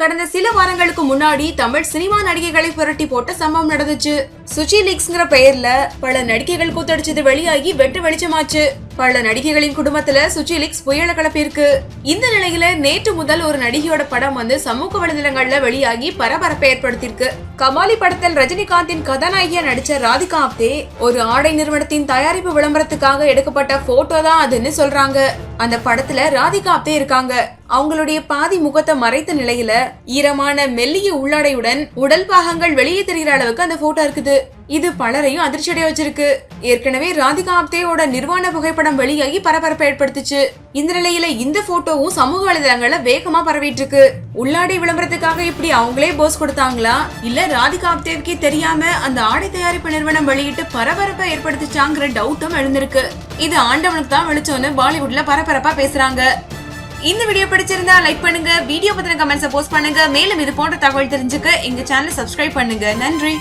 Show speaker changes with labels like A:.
A: கடந்த சில வாரங்களுக்கு முன்னாடி தமிழ் சினிமா நடிகைகளை புரட்டி போட்ட சம்பவம் நடந்துச்சு. சுச்சி லீக்ஸ்ங்கிற பெயர்ல பல நடிகைகள் கூத்தடிச்சது வெளியாகி வெட்டு வெளிச்சமாச்சு. பல நடிகைகளின் குடும்பத்துல சுச்சி லீக்ஸ் புயல கிளப்பியிருக்கு இந்த நிலையில நேற்று முதல் ஒரு நடிகையோட படம் வந்து சமூக வலைதளங்கள்ல வெளியாகி பரபரப்பை ஏற்படுத்தியிருக்கு. கமாலி படத்தில் ரஜினிகாந்தின் கதாநாயகியா நடிச்ச ராதிகா ஆப்தே ஒரு ஆடை நிறுவனத்தின் தயாரிப்பு விளம்பரத்துக்காக எடுக்கப்பட்ட போட்டோ தான் அதுன்னு சொல்றாங்க. அந்த படத்துல ராதிகா ஆப்தே இருக்காங்க. அவங்களுடைய பாதி முகத்தை மறைத்த நிலையில ஈரமான மெல்லிய உள்ளாடையுடன் உடல் பாகங்கள் வெளியே தெரிகிற அளவுக்கு அந்த போட்டோ இருக்குது. இது பலரையும் அதிர்ச்சியடைய வச்சிருக்கு. ஏற்கனவே ராதிகா ஆப்தேவோட நிர்வாண புகைப்படம் வெளியாகி பரபரப்பை ஏற்படுத்துச்சு. இந்த நிலையில இந்த போட்டோவும் சமூக வலைதளங்கள்ல வேகமா பரவிட்டு இருக்கு உள்ளாடை விளம்பரத்துக்காக இப்படி அவங்களே போஸ் கொடுத்தாங்களா? இல்ல ராதிகா ஆப்தேவுக்கே தெரியாம அந்த ஆடை தயாரிப்பு நிறுவனம் வெளியிட்டு பரபரப்பை ஏற்படுத்துச்சாங்கிற டவுட்டும் எழுந்திருக்கு. இது ஆண்டவனுக்கு தான் வெளிச்சோன்னு பாலிவுட்ல பரபரப்பா பேசுறாங்க. இந்த வீடியோ பிடிச்சிருந்தா லைக் பண்ணுங்க வீடியோ பத்தின கமெண்ட்ஸ் போஸ்ட் பண்ணுங்க. மேலும் இது போன்ற தகவல் தெரிஞ்சுக்க எங்க சேனல் சப்ஸ்கிரைப் பண்ணுங்க. நன்றி.